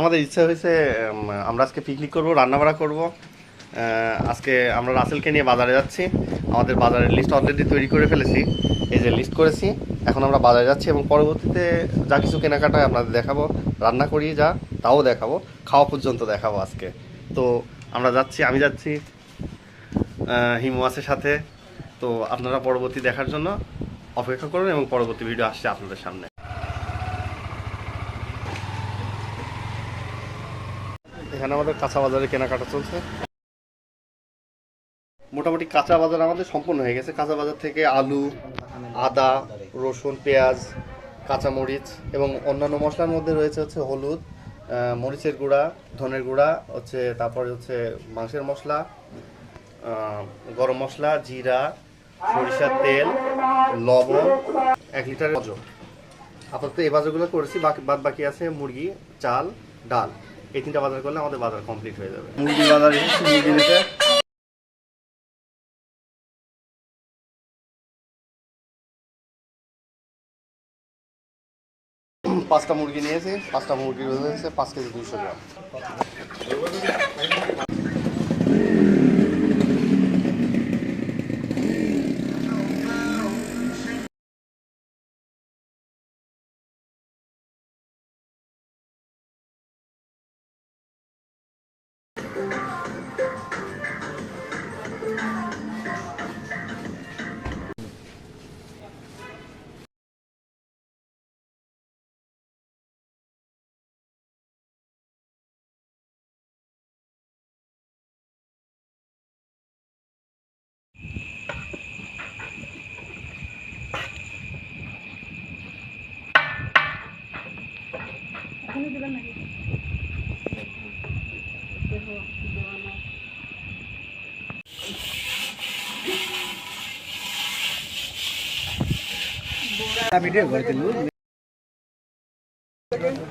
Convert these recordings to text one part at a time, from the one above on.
আমাদের ইচ্ছা হয়েছে আমরা আজকে পিকনিক করব রান্নাবাড়া করব। আজকে আমরা রাসেলকে নিয়ে বাজারে যাচ্ছি। আমাদের বাজারের লিস্ট অলরেডি তৈরি করে ফেলেছি। এই যে লিস্ট করেছি এখন আমরা বাজারে যাচ্ছি এবং পরবর্তীতে যা কিছু কেনাকাটা হয় আপনাদের দেখাবো রান্না করি যা তাও দেখাবো খাওয়া পর্যন্ত দেখাবো আজকে। তো আমরা যাচ্ছি আমি যাচ্ছি আহ, হিমু আছে সাথে। তো আপনারা পরবর্তী দেখার জন্য অপেক্ষা করুন এবং পরবর্তী ভিডিও আসছে আপনাদের সামনে। এখানে আমাদের কাঁচা বাজারে কেনাকাটা চলছে। মোটামুটি কাঁচা বাজার আমাদের সম্পূর্ণ হয়ে গেছে। কাঁচা বাজার থেকে আলু, আদা, রসুন, পেঁয়াজ, কাঁচামরিচ এবং অন্যান্য মশলার মধ্যে রয়েছে হচ্ছে হলুদ মরিচের গুঁড়া, ধনের গুঁড়া, হচ্ছে তারপরে হচ্ছে মাংসের মশলা গরম মশলা, জিরা, সরিষার তেল, লবণ, এক লিটারের অজো আপাতত এই বাজারগুলো করেছি, বাকি, বাদ বাকি আছে মুরগি, চাল, ডাল। এই তিনটা বাজার করলে আমাদের বাজার কমপ্লিট হয়ে যাবে। মুরগি বাজার এসেছি মুরগি নিতে। পাঁচটা মুরগি নিয়েছি পাঁচটা মুরগি হয়েছে পাঁচ কেজি দুইশো গ্রাম।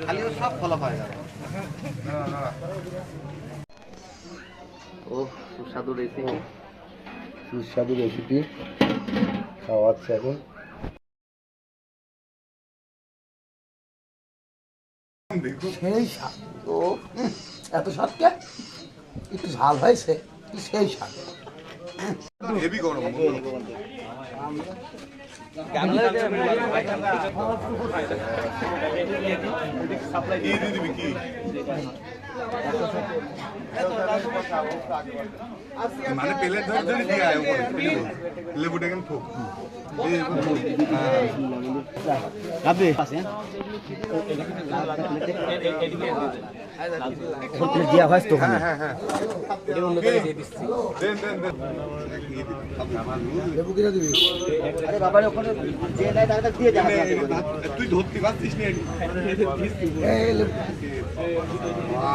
খালিও সব ফলা পাওয়া যাবে ও সুস্বাদু রেসিপি সুস্বাদু রেসিপি খাওয়াচ্ছে এখন। সেই স্বাদ ও এত স্বাদ কে? একটু ঝাল হয়েছে সেই স্বাদ। হেভি গরম কি? মানে প্লেট ধরে ধরে দিয়ে আয় উপরে লেবুটা কেন দেওয়া হয়। তো হ্যাঁ দেন দেন দেন। লেবু কিনে দিবি? তুই ধরতে পারছিস না?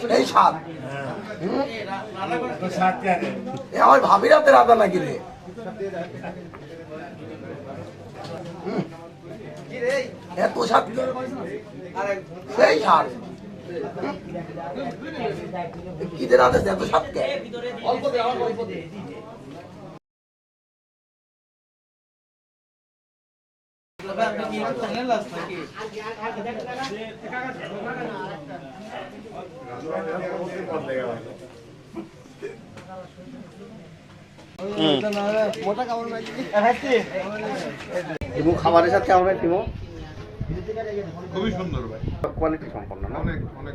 সেই স্বাদ এ আমার ভাবি রাতে রাধা নাকি রে। এত স্বাদ কে? সেই স্বাদ হুম। কি দিয়ে। রাধা কে খাবারের সাথে কেমন হয় টিমু? খুবই সুন্দর ভাই। কোয়ালিটি সম্পন্ন না? অনেক অনেক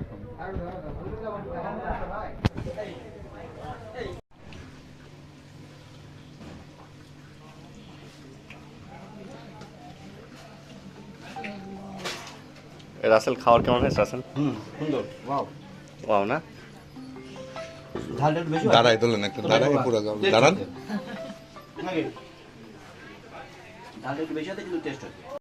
রাসেল খাওয়ার কেমন হয়েছে রাসেল? হুম সুন্দর ওয়াও ওয়াও না? দাঁড়াই তোলেন একটা দাঁড়াই পুরো দাঁড়ান। একটু বেশি কিন্তু টেস্ট হয়